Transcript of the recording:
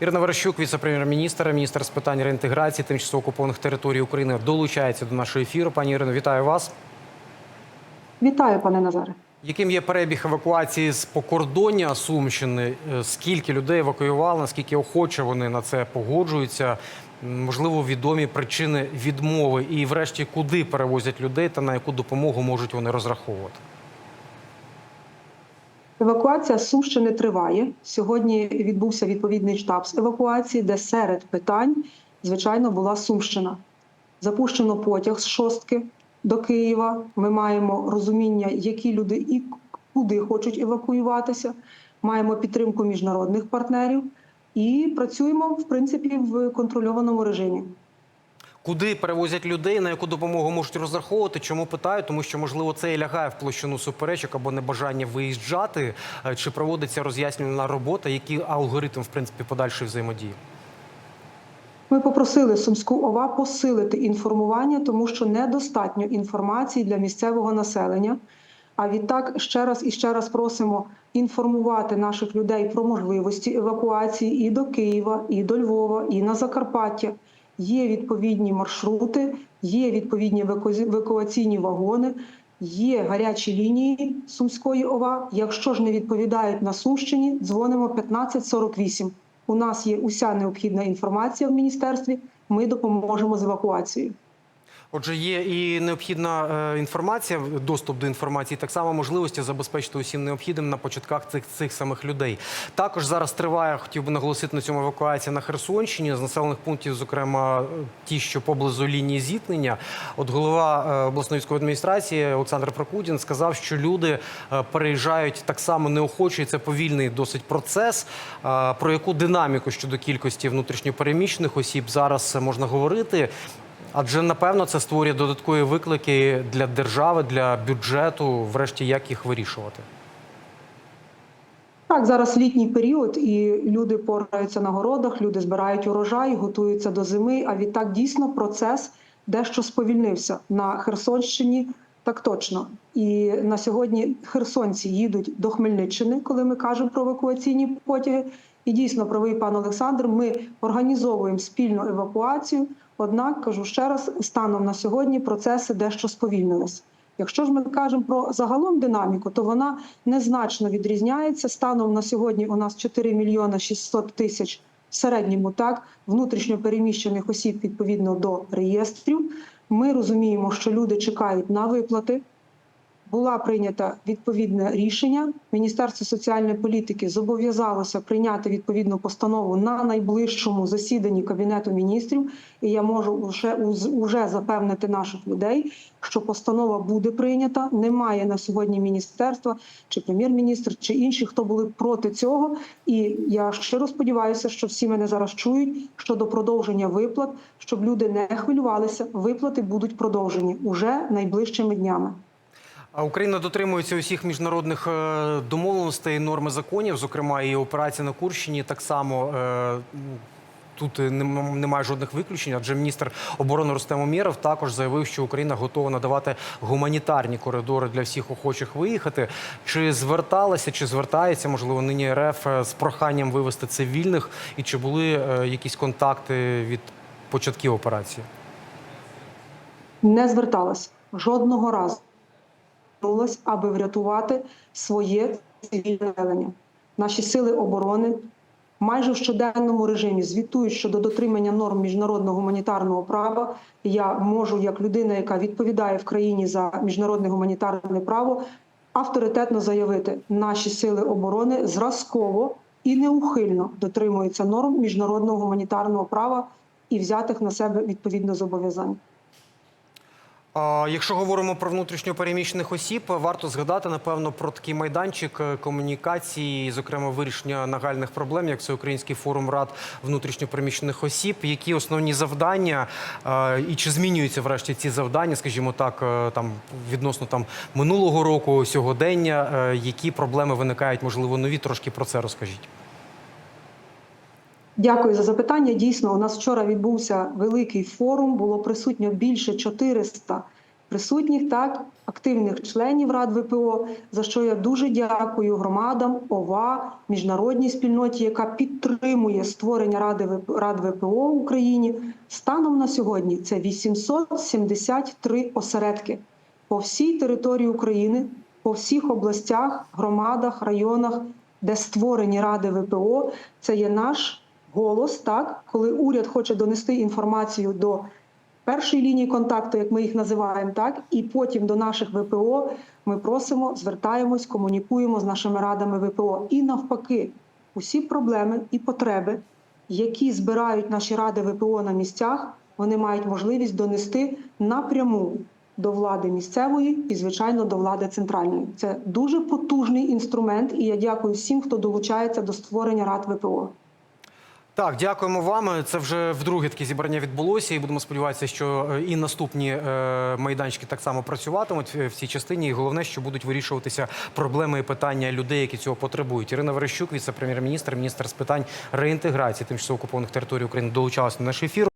Ірина Верещук, віце-прем'єр-міністр, міністр з питань реінтеграції тимчасово окупованих територій України, долучається до нашого ефіру. Пані Ірино, вітаю вас. Вітаю, пане Назаре. Яким є перебіг евакуації з покордоння Сумщини? Е, Скільки людей евакуювали? Наскільки охоче вони на це погоджуються? Можливо, відомі причини відмови, і, врешті, куди перевозять людей та на яку допомогу можуть вони розраховувати? Евакуація з Сумщини триває. Сьогодні відбувся відповідний штаб з евакуації, де серед питань, звичайно, була Сумщина. Запущено потяг з шостки до Києва. Ми маємо розуміння, які люди і куди хочуть евакуюватися. Маємо підтримку міжнародних партнерів і працюємо в принципі в контрольованому режимі. Куди перевозять людей, на яку допомогу можуть розраховувати? Чому питаю? Тому що можливо це і лягає в площину суперечок або небажання виїжджати, Е, чи проводиться роз'яснювальна робота, який алгоритм в принципі подальшої взаємодії? Ми попросили Сумську ОВА посилити інформування, тому що недостатньо інформації для місцевого населення. А відтак ще раз і ще раз просимо інформувати наших людей про можливості евакуації і до Києва, і до Львова, і на Закарпаття. Є відповідні маршрути, є відповідні еваку- евакуаційні вагони, є гарячі лінії Сумської ОВА. Якщо ж не відповідають на Сумщині, дзвонимо 1548. У нас є уся необхідна інформація в міністерстві. Ми допоможемо з евакуацією. Отже, є і необхідна е, інформація, доступ до інформації, так само можливості забезпечити усім необхідним на початках цих цих самих людей. Також зараз триває, хотів би наголосити на цьому евакуація на Херсонщині з населених пунктів, зокрема ті, що поблизу лінії зіткнення. От голова е, обласної військової адміністрації Олександр Прокудін сказав, що люди е, переїжджають так само неохоче. і Це повільний досить процес. Про яку динаміку щодо кількості внутрішньопереміщених осіб зараз можна говорити? Адже напевно це створює додаткові виклики для держави, для бюджету, врешті як їх вирішувати. Так, зараз літній період, і люди пораються на городах, люди збирають урожай, готуються до зими. А відтак дійсно процес дещо сповільнився на Херсонщині. Так точно. І на сьогодні херсонці їдуть до Хмельниччини, коли ми кажемо про евакуаційні потяги. І дійсно, правий пан Олександр, ми організовуємо спільну евакуацію. Однак кажу ще раз, станом на сьогодні процеси дещо сповільнились. Якщо ж ми кажемо про загалом динаміку, то вона незначно відрізняється. Станом на сьогодні у нас 4 мільйони 600 тисяч в середньому так внутрішньо переміщених осіб відповідно до реєстрів. Ми розуміємо, що люди чекають на виплати. Була прийнята відповідне рішення. Міністерство соціальної політики зобов'язалося прийняти відповідну постанову на найближчому засіданні кабінету міністрів. І я можу вже уже запевнити наших людей, що постанова буде прийнята. Немає на сьогодні міністерства чи прем'єр-міністр, чи інші, хто були проти цього. І я щиро сподіваюся, що всі мене зараз чують щодо продовження виплат, щоб люди не хвилювалися. Виплати будуть продовжені уже найближчими днями. Україна дотримується усіх міжнародних е, домовленостей, норми законів, зокрема і операція на Курщині. Так само е, тут немає жодних виключень, адже міністр оборони Рустем Умєров також заявив, що Україна готова надавати гуманітарні коридори для всіх охочих виїхати. Чи зверталася, чи звертається, можливо, нині РФ з проханням вивести цивільних, і чи були е, якісь контакти від початків операції? Не зверталась жодного разу. Звернулась, аби врятувати своє цивільне населення. Наші сили оборони майже в щоденному режимі звітують щодо дотримання норм міжнародного гуманітарного права. Я можу, як людина, яка відповідає в країні за міжнародне гуманітарне право, авторитетно заявити, наші сили оборони зразково і неухильно дотримуються норм міжнародного гуманітарного права і взятих на себе відповідно зобов'язань. Якщо говоримо про внутрішньопереміщених осіб, варто згадати напевно про такий майданчик е, комунікації, зокрема вирішення нагальних проблем, як Всеукраїнський форум рад внутрішньопереміщених осіб. Які основні завдання е, і чи змінюються врешті ці завдання, скажімо так, е, там відносно там минулого року, сьогодення, які проблеми виникають, можливо, нові? Трошки про це розкажіть. Дякую за запитання. Дійсно, у нас вчора відбувся великий форум. Було присутньо більше 400 присутніх, так активних членів Рад ВПО, за що я дуже дякую громадам, ОВА, міжнародній спільноті, яка підтримує створення Ради Рад ВПО в Україні. Станом на сьогодні це 873 осередки по всій території України, по всіх областях, громадах, районах, де створені ради ВПО. Це є наш голос, так коли уряд хоче донести інформацію до першої лінії контакту, як ми їх називаємо, так і потім до наших ВПО. Ми просимо, звертаємось, комунікуємо з нашими радами ВПО. І навпаки, усі проблеми і потреби, які збирають наші ради ВПО на місцях, вони мають можливість донести напряму до влади місцевої і, звичайно, до влади центральної. Це дуже потужний інструмент, і я дякую всім, хто долучається до створення рад ВПО. Так, дякуємо вам. Це вже вдруге таке зібрання відбулося, і будемо сподіватися, що е, і наступні е, майданчики так само працюватимуть е, в цій частині. І головне, що будуть вирішуватися проблеми і питання людей, які цього потребують. Ірина Верещук, віце-прем'єр-міністр, міністр з питань реінтеграції тимчасово окупованих територій України, долучалася на наш ефір.